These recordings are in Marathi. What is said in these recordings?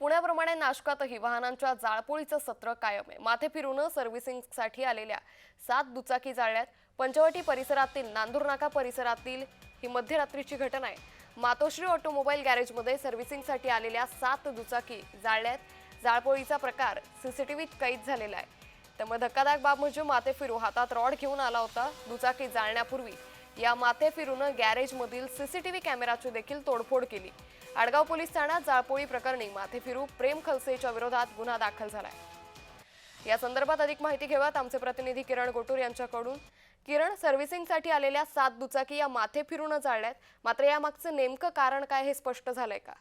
पुण्याप्रमाणे नाशकातही वाहनांच्या जाळपोळीचं सत्र कायम आहे. माथे फिरून सर्व्हिसिंगसाठी आलेल्या सात दुचाकी जाळल्यात पंचवटी परिसरातील नांदूर नाका परिसरातील ही मध्यरात्रीची घटना आहे. मातोश्री ऑटोमोबाईल गॅरेजमध्ये सर्व्हिसिंगसाठी आलेल्या सात दुचाकी जाळल्यात जाळपोळीचा प्रकार सीसीटीव्हीत कैद झालेला आहे. त्यामुळे धक्कादायक बाब म्हणजे माते फिरू हातात रॉड घेऊन आला होता दुचाकी जाळण्यापूर्वी. या माथे फिरून गॅरेजमधील सीसीटीव्ही कॅमेराची देखील तोडफोड केली. आडगाव पोलीस ठाण्यात जाळपोळी प्रकरणी माथे फिरू प्रेम खलसेच्या विरोधात गुन्हा दाखल झालाय. या संदर्भात अधिक माहिती घेऊयात आमचे प्रतिनिधी किरण गोटूर यांच्याकडून. किरण सर्व्हिसिंगसाठी आलेल्या सात दुचाकी या माथे फिरून जाळल्यात. मात्र यामागचं नेमकं कारण काय हे स्पष्ट झालंय का?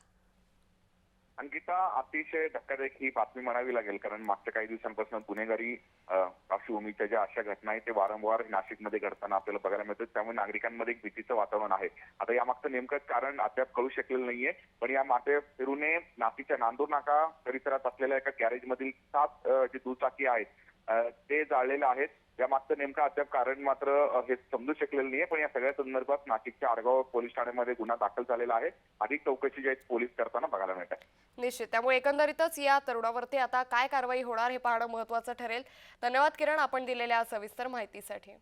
अंकिता अतिशय धक्कादायक ही बातमी म्हणावी लागेल कारण मागच्या काही दिवसांपासून गुन्हेगारी पार्श्वभूमीच्या ज्या अशा घटना आहेत ते वारंवार नाशिकमध्ये घडताना आपल्याला बघायला मिळतात. त्यामुळे नागरिकांमध्ये एक भीतीचं वातावरण आहे. आता यामागचं नेमकं कारण अद्याप कळू शकलेलं नाहीये पण या माते फिरूने नाशिकच्या नांदूर नाका परिसरात असलेल्या एका गॅरेजमधील सात जी जे दुचाकी आहेत ते जाळलेले आहेत. यामागचं नेमकं अद्याप कारण मात्र हे समजू शकलेलं नाहीये पण या सगळ्या संदर्भात नाशिकच्या आडगाव पोलीस ठाण्यामध्ये गुन्हा दाखल झालेला आहे. अधिक चौकशी जी आहे पोलीस करताना बघायला मिळत. आहे निश्चित. त्यामुळे एकंदरीतच या तरुणावरती आता काय कारवाई होणार हे पाहणं महत्वाचं ठरेल. धन्यवाद किरण आपण दिलेल्या सविस्तर माहितीसाठी.